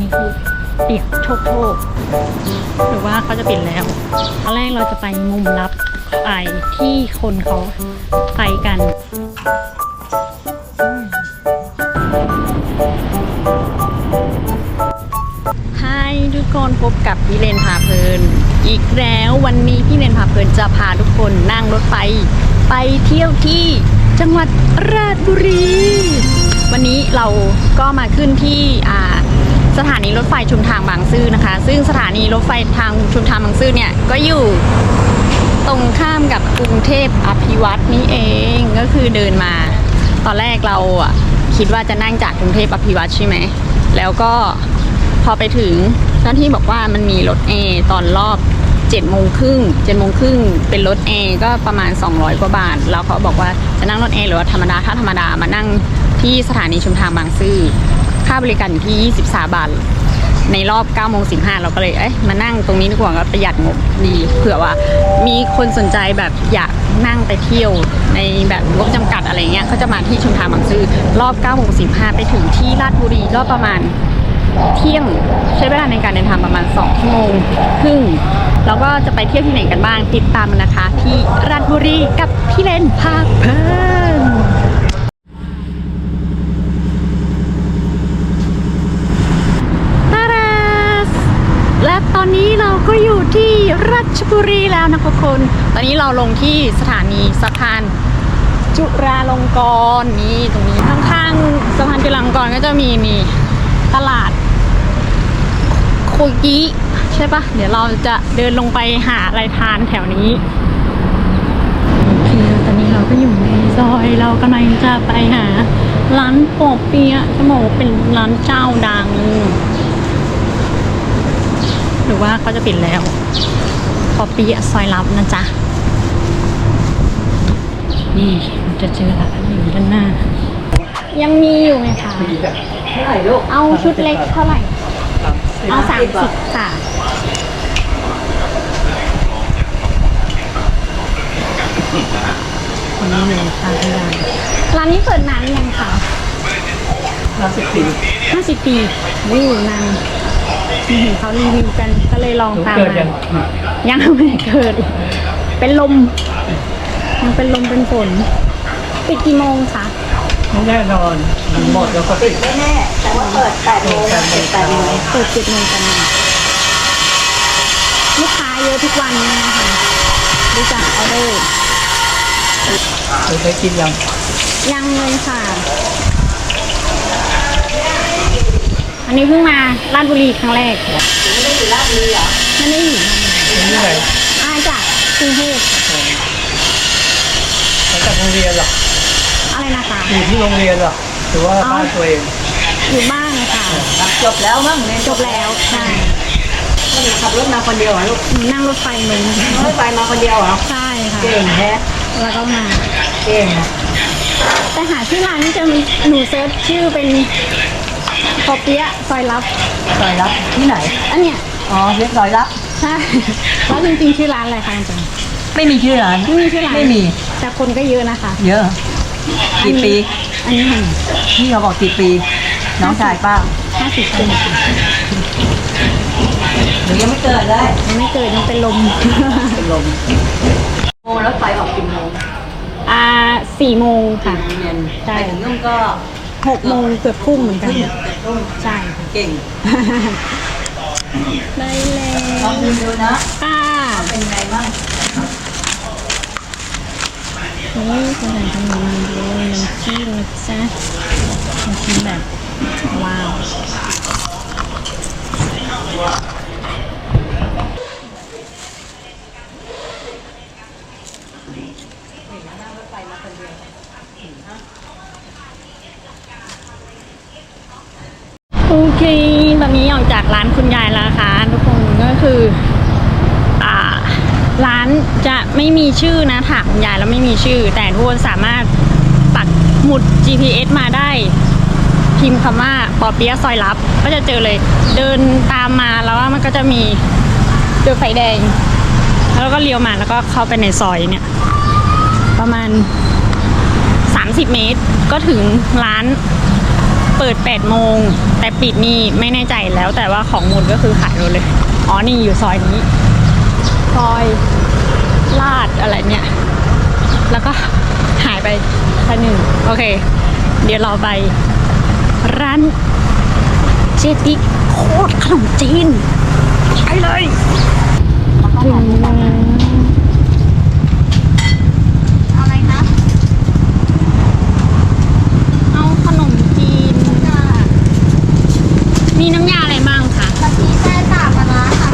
นี้คือเปียกโชกโชกหรือว่าเขาจะปิดแล้วตอนแรกเราจะไปมุมลับไอที่คนเขาไปกันอืมไฮทุกคนพบกับพี่เลนพาเพลิน อีกแล้ววันนี้พี่เลนพาเพลินจะพาทุกคนนั่งรถไฟไปเที่ยวที่จังหวัดราชบุรี วันนี้เราก็มาขึ้นที่อ่า สถานีรถไฟชุมทางบางซื่อนะคะ ซึ่งสถานีรถไฟทางชุมทางบางซื่อเนี่ยก็อยู่ตรงข้ามกับกรุงเทพอภิวัตน์นี่เองก็คือเดินมา ตอนแรกเราอะคิดว่าจะนั่งจากกรุงเทพอภิวัตน์ใช่ไหมแล้วก็พอไปถึงเจ้าหน้าที่บอกว่ามันมีรถเอตอนรอบ7จ็ดโมงครึ่งเจ็ดโมงครึ่งเป็นรถเอก็ประมาณ 200 กว่าบาท แล้วเขาบอกว่าจะนั่งรถเอหรือว่าธรรมดาถ้าธรรมดามานั่งที่สถานีชุมทางบางซื่อ ค่าบริการอยู่ที่ 23 บาท ในรอบ9โมง15 เราก็เลยเอ้ยมานั่งตรงนี้ดีกว่าก็ประหยัดงบดีเผื่อว่า มีคนสนใจแบบอยากนั่งไปเที่ยวในแบบงบจำกัดอะไรเงี้ยก็จะมาที่ชุมทางบางซื่อรอบ9โมง15 ไปถึงที่ลาดบุรีก็ประมาณเที่ยงใช้เวลาในการเดินทางประมาณ 2 ชั่วโมงครึ่งแล้วก็จะไปเที่ยวที่ไหนกันบ้างติดตามกันนะคะ ที่ราชบุรีกับพี่เลนพาเพลินตาดาสและตอนนี้เราก็อยู่ที่ ราชบุรีแล้วนะทุกคน ตอนนี้เราลงที่สถานีสะพานจุฬาลงกรณ์นี่ตรงนี้ข้างๆสะพานจุฬาลงกรณ์ก็จะมีนี่ตลาดโคยิใช่ปะเดี๋ยวเราจะเดินลงไปหาอะไรทานแถวนี้โอเคตอนนี้เราก็อยู่ในซอยเรากำลังจะไปหา ร้านปอเปียะจะบอกว่าเป็นร้านเจ้าดัง ว่าเขาจะปิดแล้วปอเปียะซอยลับนะจ๊ะ นี่มันจะเจอร้านอยู่ด้านหน้า ยังมีอยู่ไหมคะเท่าไหร่ลูกเอาชุดเล็กเท่าไหร่ เอาสามสิบค่ะนี่เลยค่ะที่ร้านร้านนี้เปิดนานหรือยังคะห้าสิบปีห้าสิบปีนี่นานที่ เห็นเขารีวิวกันก็เลยลองหนูตามเกิดมายังยังไม่เกิด เป็นลม ยังเป็นลมเป็นฝน ปิดกี่โมงคะไม่แน่นอนมันหมดแล้วก็ปิดไม่แน่แต่ว่าเปิด8โมงปิด8โมงเปิดเจ็ดโมงกันลูกค้าเยอะทุกวันนะคะดูจากออเดอร์เคยได้กินยัง ยังเลยค่ะ อันนี้เพิ่งมาลาดบุรีครั้งแรกไม่ได้อยู่ราชบุรีเหรอไม่ได้อยู่ที่ไหนอาจากกรุงเทพมาจากโรงเรียนเหรออะไรนะคะอยู่ที่โรงเรียนเหรอหรือว่าบ้านตัวเองอยู่บ้านค่ะจบแล้วมั้งเรียนจบแล้วใช่แล้วหนูขับรถมาคนเดียวเหรอลูกหนูนั่งรถไฟมารถไฟมาคนเดียวเหรอใช่ค่ะเก่งแท้แล้วก็มาเก่งนะแต่หาชื่อร้านไม่เจอหนูเซิร์ชชื่อเป็นป อเปี๊ยะซอยลับ ซอยรับที่ไหน อันเนี้ยอ๋อเรียกซอยรับใช่แล้วจริงๆชื่อร้านอะไรคะอาจารย์ไม่มีชื่อร้านไม่มีชื่อร้านไม่มี แต่คนก็เยอะนะคะ เยอะกี่ปี อันนี้หนึ่งพี่เขาบอกกี่ปี น้องชายป้าห้าสิบปีหนูยังไม่เกิดเลยยังไม่เกิดยังเป็นลมเป็นลมโมงรถไฟออกกี่โมงอ่าสี่โมงค่ะเย็นใช่ไปถึงนู่นก็ หกโมงเกือบทุ่มเหมือนกันทุ่มเกือบทุ่มใช่ค่ะเก่งได้แล้วลองดูดูนะค่ะเป็นไงบ้างนี่คืออาหารขนมเลยน้ำจิ้มนะจ๊ะน้ำจิ้มแบบ ว้าว โอเค ตอนนี้ออกจากร้านคุณยายแล้วนะคะทุกคนก็คืออ่าร้านจะไม่มีชื่อนะถามคุณยายแล้วไม่มีชื่อ แต่ทุกคนสามารถปักหมุด GPS มาได้ พิมพ์คำว่าปอเปียะซอยลับ ก็จะเจอเลย เดินตามมาแล้วมันก็จะมีเจอไฟแดง แล้วก็เลี้ยวมาแล้วก็เข้าไปในซอยเนี่ย ประมาณ 30 เมตรก็ถึงร้าน เปิด 8 โมง แต่ปิดนี่ไม่แน่ใจแล้วแต่ว่าของหมดก็คือขายหมดเลย อ๋อ นี่อยู่ซอยนี้ ซอยลาดอะไรเนี่ย แล้วก็หายไปคันหนึ่งโอเค เดี๋ยวเราไปร้านเจติโคตรขนมจีนไปเลยถึงแล้ว อะไรคะ เอาขนมจีน มีน้ำยาอะไรบ้างคะ กะทิแซ่บปลาร้าค่ะ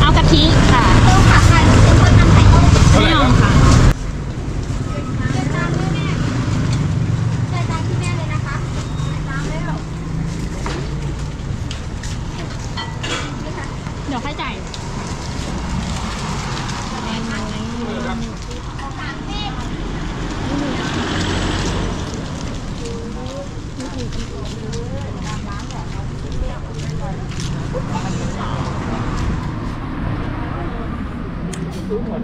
เอากะทิค่ะ ต้มขาไก่หรือเป็นคนทำไข่ต้ม ไม่เอาค่ะ เดินตามแม่แม่เดินตามที่แม่เลยนะคะตามแล้ว เดี๋ยวค่อยจ่าย จา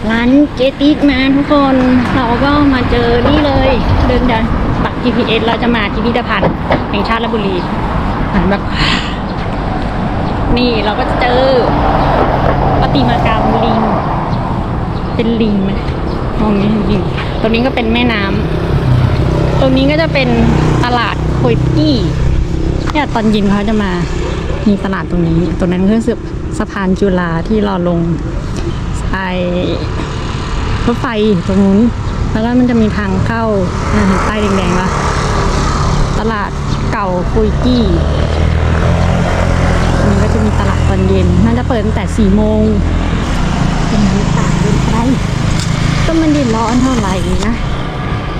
กร้านเจติกมาทุกคนเราก็มาเจอนี่เลย เดินดันปัก GPS เราจะมาพิพิธภัณฑ์แห่งชาติลบุรีเหมือนแบบนี่เราก็จะเจอประติมากรรมลิง เป็นลิงไหมมองนี้ลิงตรงนี้ก็เป็นแม่น้ำ รงนี้ก็จะเป็นตลาดโคยกี้เนี่ยตอนเยินเขาจะมา มีตลาดตรงนี้ ตรงนั้นก็คือสะพานจุฬาที่เราลงไอรถไฟตรงนู้นแล้วก็มันจะมีทางเข้าอ่าเห็นป้ายแดงๆปะตลาดเก่าคุยกี้อันนี้ก็จะมีตลาดตอนเย็นน่าจะเปิดตั้งแต่สี่โมงเป็นบรรยากาศเป็นไปก็ไมันไดีร้อนเท่าไหร่นะ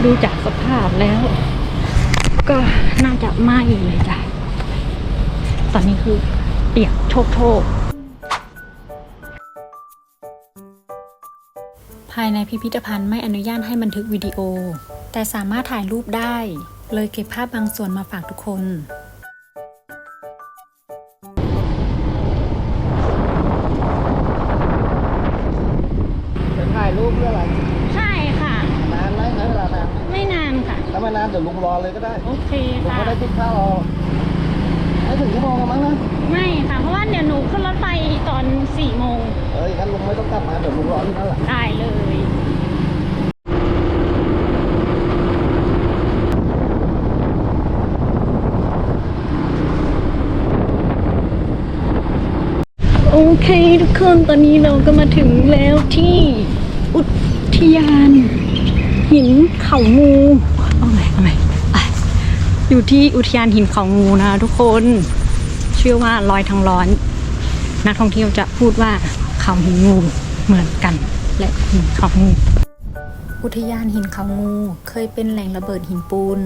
ดูจากสภาพแล้ว ก็น่าจะไหม้เลยจ้ะ ตอนนี้คือเปียกโชกโชกภายในพิพิธภัณฑ์ไม่อนุญาตให้บันทึกวิดีโอ แต่สามารถถ่ายรูปได้ เลยเก็บภาพบางส่วนมาฝากทุกคน ค่ะก็ได้ติดข้าวรอให้ถึงชั่วโมงกันมั้งนะ ไม่ค่ะ เพราะว่าเดี๋ยวหนูขึ้นรถไฟตอนสี่โมงเอ้ยงั้นลุงไม่ต้องกลับมาเดี๋ยวลุงรอที่นั่นแหละ ได้เลย โอเคทุกคนตอนนี้เราก็มาถึงแล้วที่อุทยานหินเขางูเอาไหมเอาไหมไป อยู่ที่อุทยานหินเขางูนะคะทุกคนเชื่อว่าลอยทางร้อน นักท่องเที่ยวจะพูดว่าเขาหินงูเหมือนกัน และหินเขางูอุทยานหินเขางูเคยเป็นแหล่งระเบิดหินปูน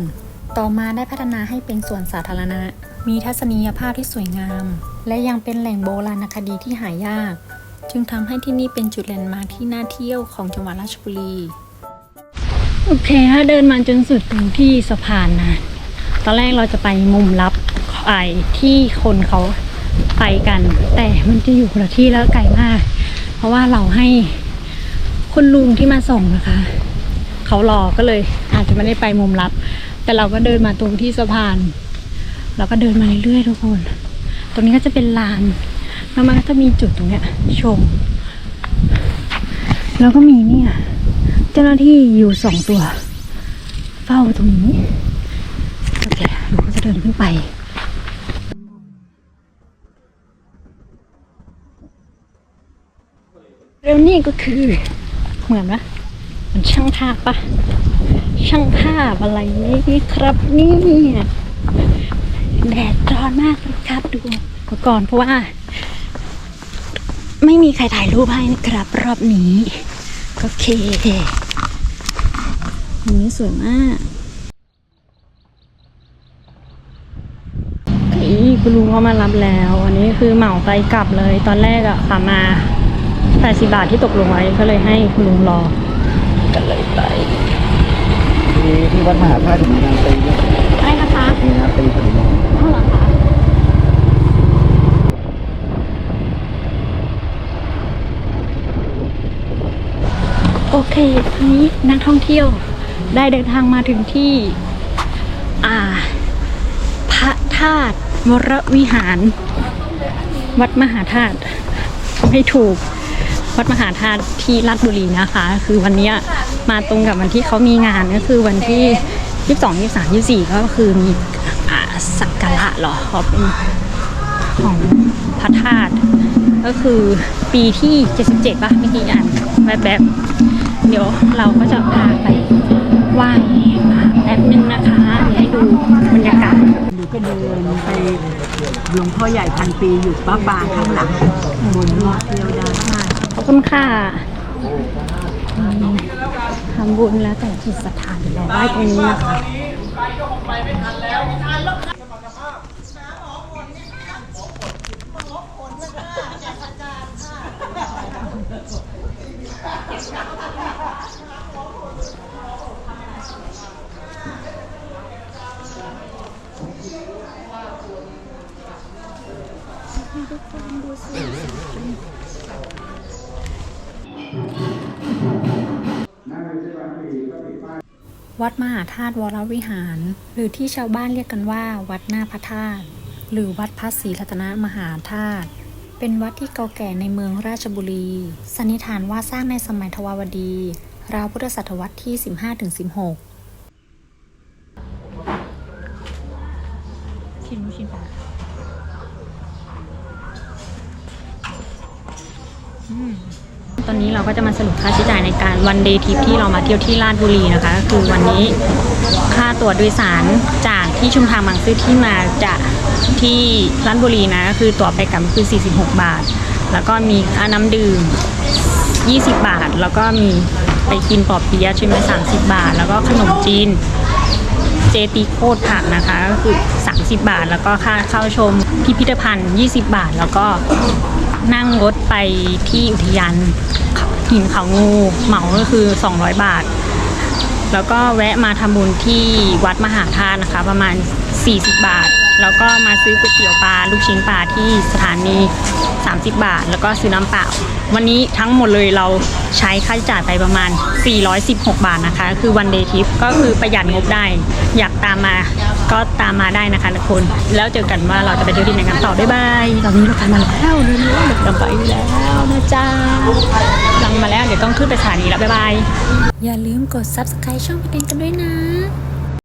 ต่อมาได้พัฒนาให้เป็นสวนสาธารณะ มีทัศนียภาพที่สวยงาม และยังเป็นแหล่งโบราณคดีที่หายาก จึงทำให้ที่นี่เป็นจุดแลนด์มาร์คที่น่าเที่ยวของจังหวัดราชบุรี โอเคถ้าเดินมาจนสุดตรงที่สะพานนะต อนแรกเราจะไปมุมลับไอที่คนเขาไปกัน แต่มันจะอยู่คนละที่แล้วไกลมาก เพราะว่าเราให้คุณลุงที่มาส่งนะคะ เขารอก็เลย อาจจะไม่ได้ไปมุมลับ แต่เราก็เดินมาตรงที่สะพาน เราก็เดินมาเรื่อยๆทุกคน ตรงนี้ก็จะเป็นลานแล้วมันก็จะมีจุดตรงเนี้ยชม แล้วก็มีเนี่ย เจ้าหน้าที่อยู่สองตัว เฝ้าตรงนี้ โอเคเราก็จะเดินขึ้นไปเร็วนี่ก็คือเหมือนปะมันช่างภาพปะช่างภาพอะไรนี่ครับนี่แดดร้อนมากเลยครับดูก่อนเพราะว่า ไม่มีใครถ่ายรูปให้นะครับ รอบนี้ โอเคนนี้สวยมาก คุณลุงเขามารับแล้ว อันนี้คือเหมาไปกลับเลย ตอนแรกอะค่ะมา80บาทที่ตกลงไว้ก็เลยให้คุณลุงรอ กันเลยไปมีที่วัดมหาธาตุมีนางตีด้วยใช่ไนะคะมีนางตีขนมเท่าไหร่คะโอเคทีนี้นักท่องเที่ยวได้เดินทางมาถึงที่ อ่า ธาตุวรวิหาร วัดมหาธาตุไม่ถูก วัดมหาธาตุที่ราชบุรีนะคะ คือวันนี้มาตรงกับวันที่เขามีงานก็คือวันที่22 23 24ก็คือมีอ่าสักการะหรอขาเป็นของพระธาตุก็คือปีที่ 77ป่ะเมื่อกี้อ่านแบบๆเดี๋ยวเราก็จะพาไปไหว้แป๊บนึงนะคะให้ดูบรรยากาศ ก็เดินไปหลวงพ่อใหญ่พันปีอยู่ป้าบางข้างหลังบนรอบเที่ยวได้ขอบคุณค่ะทำบุญแล้วแต่จิตศรัทธานแล้วได้ตรงนี้นะคะ วัดมหาธาตุวรวิหาร หรือที่ชาวบ้านเรียกกันว่า วัดหน้าพระธาตุหรือวัดพระศรีรัตนมหาธาตุเป็นวัดที่เก่าแก่ในเมืองราชบุรี สันนิษฐานว่าสร้างในสมัยทวารวดี ราวพุทธศตวรรษที่ 15-16ชิมชิมปลา ตอนนี้เราก็จะมาสรุปค่าใช้จ่ายในการวันเดย์ทริปที่เรามาเที่ยวที่ราชบุรีนะคะก็คือวันนี้ค่าตั๋วโดยสารจากที่ชุมทางบางซื่อที่มาจากที่ราชบุรีนะก็คือตั๋วไปกลับคือ 46 บาท แล้วก็มีค่าน้ำดื่ม 20 บาท แล้วก็มีไปกินปอเปี๊ยะใช่ไหม30 บาท แล้วก็ขนมจีนเจตีโคตรผักนะคะก็คือ 30 บาท แล้วก็ค่าเข้าชมพิพิธภัณฑ์ 20 บาท แล้วก็ นั่งรถไปที่อุทยานหินเขางูเหมาก็คือ 200 บาท แล้วก็แวะมาทำบุญที่วัดมหาธาตุนะคะ ประมาณ 40 บาท แล้วก็มาซื้อก๋วยเตี๋ยวปลาลูกชิ้นปลาที่สถานี 30 บาท แล้วก็ซื้อน้ำเปล่า วันนี้ทั้งหมดเลยเราใช้ค่าใช้จ่ายไปประมาณ 416 บาทนะคะ คือวันเดย์ทริปก็คือประหยัดงบได้ อยากตามมา ก็ตามมาได้นะคะทุกคน แล้วเจอกันว่าเราจะไปเที่ยวที่ไหนกันต่อบ๊ายบายตอนนี้เราไปมาแล้วเร็วๆเราไปแล้วนะจ๊ะลังมาแล้วเดี๋ยวต้องขึ้นไปสถานีแล้วบ๊ายบาย อย่าลืมกด subscribe ช่องพีเต็นกันด้วยนะ